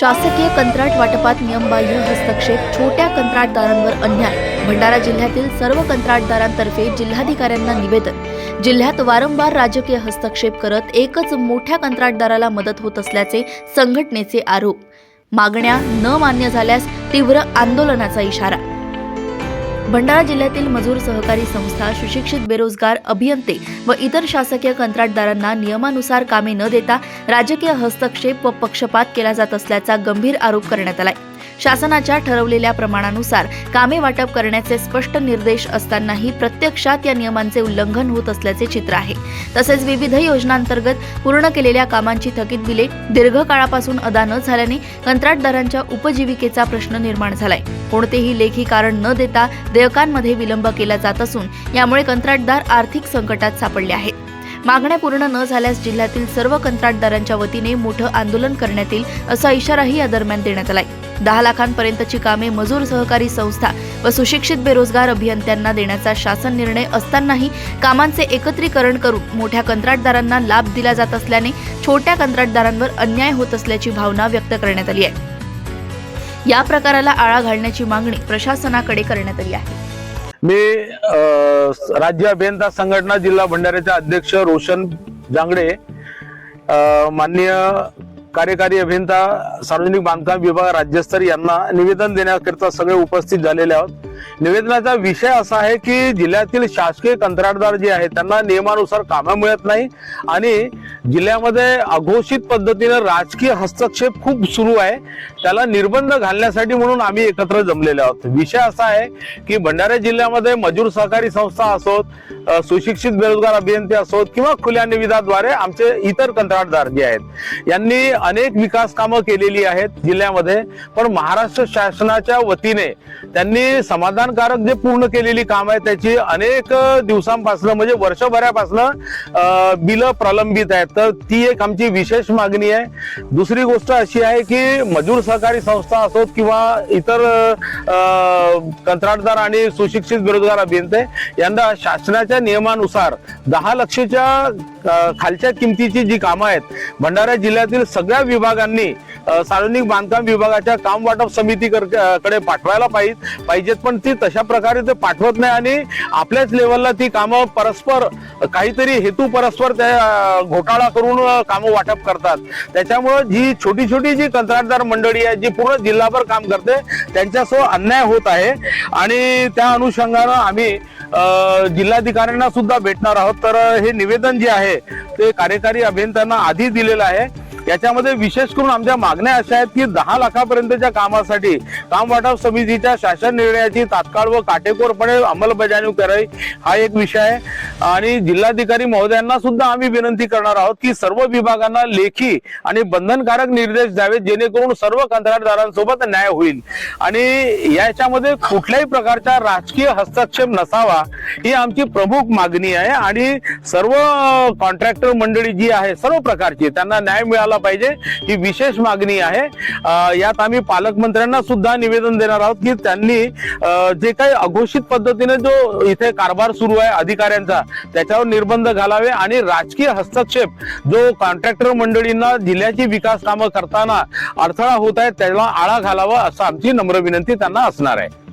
शासकीय कंत्राट वाटपात नियमबाह्य हस्तक्षेप छोट्या कंत्राटदारांवर अन्याय. भंडारा जिल्ह्यातील सर्व कंत्राटदारांतर्फे जिल्हाधिकाऱ्यांना निवेदन. जिल्ह्यात वारंवार राजकीय हस्तक्षेप करत एकच मोठ्या कंत्राटदाराला मदत होत असल्याचे संघटनेचे आरोप. मागण्या न मान्य झाल्यास तीव्र आंदोलनाचा इशारा. भंडारा जिल्ह्यातील मजूर सहकारी संस्था सुशिक्षित बेरोजगार अभियंते व इतर शासकीय कंत्राटदारांना नियमानुसार कामे न देता राजकीय हस्तक्षेप व पक्षपात केला जात असल्याचा गंभीर आरोप करण्यात आलाय. शासनाच्या ठरवलेल्या प्रमाणानुसार कामे वाटप करण्याचे स्पष्ट निर्देश असतानाही प्रत्यक्षात या नियमांचे उल्लंघन होत असल्याचे चित्र आहे. तसेच विविध योजनांतर्गत पूर्ण केलेल्या कामांची थकीत बिले दीर्घकाळापासून अदा न झाल्याने कंत्राटदारांच्या उपजीविकेचा प्रश्न निर्माण झालाय. कोणतेही लेखी कारण न देता देयकांमध्ये विलंब केला जात असून यामुळे कंत्राटदार आर्थिक संकटात सापडले आहेत. मागण्या पूर्ण न झाल्यास जिल्ह्यातील सर्व कंत्राटदारांच्या वतीने मोठं आंदोलन करण्यात येईल असा इशाराही या दरम्यान देण्यात आलाय. दहा लाखांपर्यंतची कामे मजूर सहकारी संस्था व सुशिक्षित बेरोजगार अभियंत्यांना देण्याचा शासन निर्णय असतानाही कामांचे एकत्रीकरण करून मोठ्या कंत्राटदारांना लाभ दिला जात असल्याने छोट्या कंत्राटदारांवर अन्याय होत असल्याची भावना व्यक्त करण्यात आली आहे. या प्रकाराला आळा घालण्याची मागणी प्रशासनाकडे करण्यात आली आहे. मी राज्य अभियंता संघटना जिल्हा भंडाऱ्याचे अध्यक्ष रोशन जांगडे माननीय कार्यकारी अभियंता सार्वजनिक बांधकाम विभाग राज्यस्तर यांना निवेदन देण्याकरिता सगळे उपस्थित झालेले आहोत. निवेदनाचा विषय असा आहे की जिल्ह्यातील शासकीय कंत्राटदार जे आहेत त्यांना नियमानुसार कामं मिळत नाही आणि जिल्ह्यामध्ये अघोषित पद्धतीनं राजकीय हस्तक्षेप खूप सुरू आहे. त्याला निर्बंध घालण्यासाठी म्हणून आम्ही एकत्र जमलेले आहोत. विषय असा आहे की भंडारा जिल्ह्यामध्ये मजूर सहकारी संस्था असोत सुशिक्षित बेरोजगार अभियंते असोत किंवा खुल्या निविदाद्वारे आमचे इतर कंत्राटदार जे आहेत यांनी अनेक विकास कामं केलेली आहेत जिल्ह्यामध्ये. पण महाराष्ट्र शासनाच्या वतीने त्यांनी समाधानकारक जे पूर्ण केलेली काम आहे त्याची अनेक दिवसांपासून म्हणजे वर्षभरापासून बिलं प्रलंबित आहेत. तर ती एक आमची विशेष मागणी आहे. दुसरी गोष्ट अशी आहे की मजूर सहकारी संस्था असोत किंवा इतर कंत्राटदार आणि सुशिक्षित बेरोजगार अभियंते यंदा शासनाच्या नियमानुसार दहा लक्षच्या खालच्या किमतीची जी कामं आहेत भंडारा जिल्ह्यातील सगळ्या विभागांनी सार्वजनिक बांधकाम विभागाच्या काम वाटप समिती कडे पाठवायला पाहिजे पाहिजेत. पण ती तशा प्रकारे ते पाठवत नाही आणि आपल्याच लेवलला ती कामं परस्पर काहीतरी हेतू परस्पर त्या घोटाळा करून कामं वाटप करतात. त्याच्यामुळं जी छोटी छोटी जी कंत्राटदार मंडळी आहे जी पूर्ण जिल्हाभर काम करते त्यांच्यासह अन्याय होत आहे. आणि त्या अनुषंगानं आम्ही जिल्हाधिकाऱ्यांना सुद्धा भेटणार आहोत. तर हे निवेदन जे आहे ते कार्यकारी अभियंत्यांना आधी दिलेलं आहे. याच्यामध्ये विशेष करून आमच्या मागण्या अशा आहेत की दहा लाखापर्यंतच्या कामासाठी काम वाटप समितीच्या शासन निर्णयाची तात्काळ व काटेकोरपणे अंमलबजावणी करावी. हा एक विषय आहे. आणि जिल्हाधिकारी महोदयांना सुद्धा आम्ही विनंती करणार आहोत की सर्व विभागांना लेखी आणि बंधनकारक निर्देश द्यावेत जेणेकरून सर्व कंत्राटदारांसोबत न्याय होईल. आणि याच्यामध्ये कुठल्याही प्रकारचा राजकीय हस्तक्षेप नसावा ही आमची प्रमुख मागणी आहे. आणि सर्व कॉन्ट्रॅक्टर मंडळी जी आहे सर्व प्रकारची त्यांना न्याय मिळाला पाहिजे ही विशेष मागणी आहे. यात आम्ही पालकमंत्र्यांना सुद्धा निवेदन देणार आहोत की त्यांनी जे काही अघोषित पद्धतीने जो इथे कारभार सुरू आहे अधिकाऱ्यांचा त्याच्यावर निर्बंध घालावे आणि राजकीय हस्तक्षेप. जो कॉन्ट्रॅक्टर मंडळींना जिल्ह्याची विकास कामं करताना अडथळा होत आहे त्याला आळा घालावा असं आमची नम्र विनंती त्यांना असणार आहे.